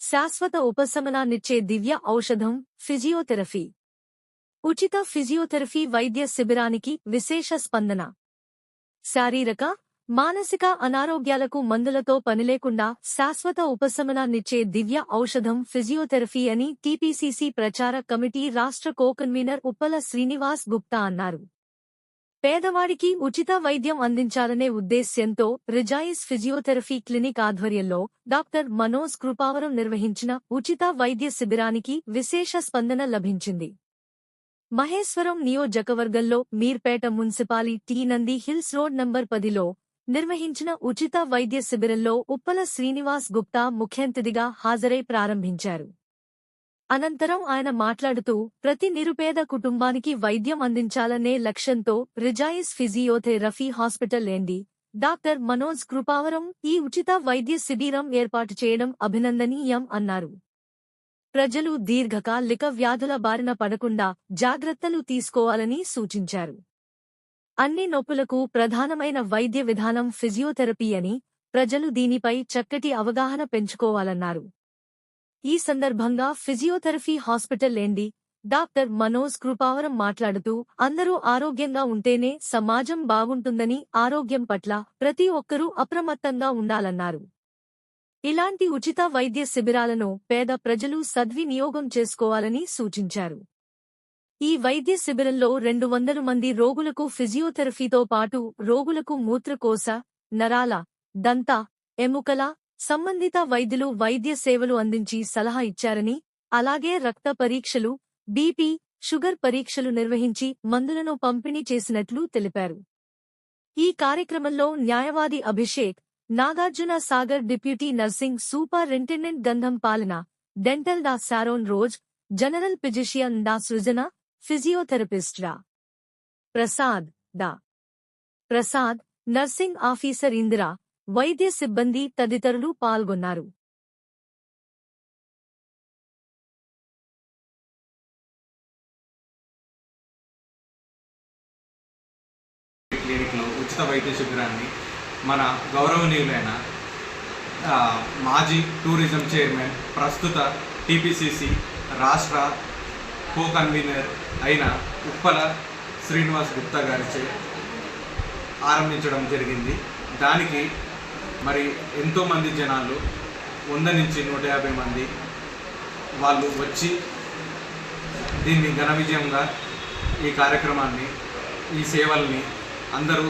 శాశ్వత ఉపశమనాన్నిచ్చే దివ్య ఔషధం ఫిజియోథెరపీ. ఉచిత ఫిజియోథెరపీ వైద్య శిబిరానికి విశేష స్పందన. శారీరక మానసిక అనారోగ్యాలకు మందులతో పనిలేకుండా శాశ్వత ఉపశమనాన్నిచ్చే దివ్య ఔషధం ఫిజియోథెరపీ అని టీపీసీసీ ప్రచార కమిటీ రాష్ట్ర కోకన్వీనర్ ఉప్పల శ్రీనివాస్ గుప్తా అన్నారు. పేదవాడికి ఉచిత వైద్యం అందించాలనే ఉద్దేశ్యంతో రిజాయిస్ ఫిజియోథెరపీ క్లినిక్ ఆధ్వర్యంలో డాక్టర్ మనోజ్ కృపావరం నిర్వహించిన ఉచిత వైద్య శిబిరానికి విశేష స్పందన లభించింది. మహేశ్వరం నియోజకవర్గంలో Meerpet municipality Nandi hills road number పదిలో నిర్వహించిన ఉచిత వైద్య శిబిరంలో ఉప్పల శ్రీనివాస్ గుప్తా ముఖ్యంతిథిగా హాజరై ప్రారంభించారు. అనంతరం ఆయన మాట్లాడుతూ ప్రతి నిరుపేద కుటుంబానికి వైద్యం అందించాలనే లక్ష్యంతో రిజాయిస్ ఫిజియోథెరపీ హాస్పిటల్ ఏంది? డాక్టర్ మనోజ్ కృపావరం ఈ ఉచిత వైద్య శిబిరం ఏర్పాటు చేయడం అభినందనీయం అన్నారు. ప్రజలు దీర్ఘకాలిక వ్యాధుల బారిన పడకుండా జాగ్రత్తలు తీసుకోవాలని సూచించారు. అన్ని నొప్పులకు ప్రధానమైన వైద్య విధానం ఫిజియోథెరపీ అని ప్రజలు దీనిపై చక్కటి అవగాహన పెంచుకోవాలన్నారు. ఈ సందర్భంగా physiotherapy hospital MD doctor Manoj Krupavaram మాట్లాడుతూ అందరూ ఆరోగ్యంగా ఉంటేనే సమాజం బాగుంటుందని ఆరోగ్యం పట్ల ప్రతి ఒక్కరూ అప్రమత్తంగా ఉండాలన్నారు. ఇలాంటి ఉచిత వైద్య శిబిరాలను పేద ప్రజలు సద్వినియోగం చేసుకోవాలని సూచించారు. ఈ వైద్య శిబిరంలో రెండు వందల మంది రోగులకు ఫిజియోథెరపీతో పాటు రోగులకు మూత్రకోశ నరాల దంత ఎముకల సంబంధిత వైద్యులు వైద్య సేవలు అందించి సలహా ఇచ్చారని అలాగే రక్త పరీక్షలు బీపీ షుగర్ పరీక్షలు నిర్వహించి మందులను పంపిణీ చేసినట్లు తెలిపారు. ఈ కార్యక్రమంలో న్యాయవాది Abhishek Nagarjuna Sagar deputy nursing superintendent Gandham పాలన డెంటల్ డా శారోన్ రోజ్ జనరల్ ఫిజిషియన్ డా సృజన ఫిజియోథెరపిస్ట్ డా ప్రసాద్ డా ప్రసాద్ నర్సింగ్ ఆఫీసర్ ఇందిరా వైద్య సిబ్బంది తదితరులు పాల్గొన్నారు. క్లినిక్లో ఉచిత వైద్య శిబిరాన్ని మన గౌరవనీయులైన మాజీ టూరిజం చైర్మన్ ప్రస్తుత టీపీసీసీ రాష్ట్ర కో కన్వీనర్ అయిన ఉప్పల శ్రీనివాస్ గుప్తా గారిచే ఆరంభించడం జరిగింది. దానికి మరి ఎంతోమంది జనాలు వంద నుంచి నూట యాభై మంది వాళ్ళు వచ్చి దీన్ని ఘన విజయంగా ఈ కార్యక్రమాన్ని ఈ సేవల్ని అందరూ